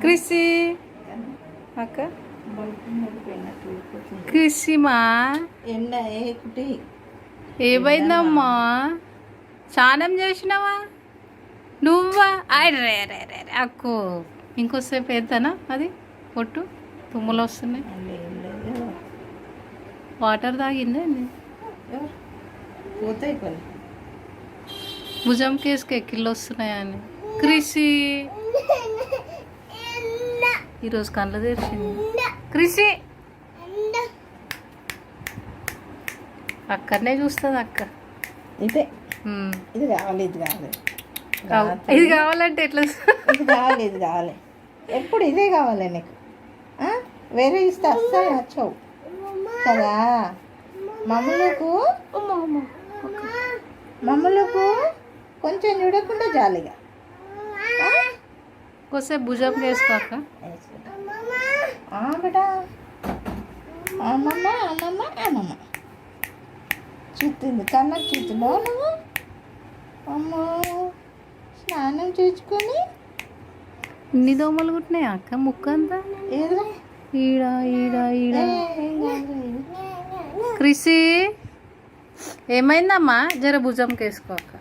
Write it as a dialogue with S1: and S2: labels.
S1: క్రిసి. అక్క. క్రిసిమా?
S2: ఎండ
S1: ఏమైందమ్మా? స్నానం చేసినావా? నువ్వా? రే రే అక్కు. ఇంకోసేపు వేద్దానా అది? పొట్టు? తుమ్ములు వస్తున్నాయి. వాటర్ తాగిందే
S2: కొన్ని
S1: భుజం కేసుకి ఎక్కిళ్ళు వస్తున్నాయని క్రిసి ఈరోజు కళ్ళు తెరిచింది. క్రిసి అక్కడనే చూస్తుంది అక్క.
S2: ఇదే. ఇది కావాలి ఇది కావాలి.
S1: కావ- ఇది కావాలంటే ఎట్లా?
S2: ఇది కావాలి ఇది కావాలి. ఎప్పుడు ఇదే కావాలి నీకు? ఆ? వేరే ఇస్తే అస్సలు నచ్చవు. కదా? మమ్మలకు మమ్మలకు కొంచెం చూడకుండా జాలిగా.
S1: కొద్దిసేపు భుజం వేసుకోక.
S2: బేటా అమ్మమ్మ అమ్మమ్మ అమ్మమ్మ. చూస్తుంది కన్న చూతులో నువ్వు? అమ్మో స్నానం చేసుకొని
S1: ఇన్ని దోమలు కుట్టినాయి అక్క ముక్క అంతా
S2: ఏదో
S1: ఈడ ఈడ. ఈడ. క్రిసి ఏమైందమ్మా? జర భుజం వేసుకో అక్క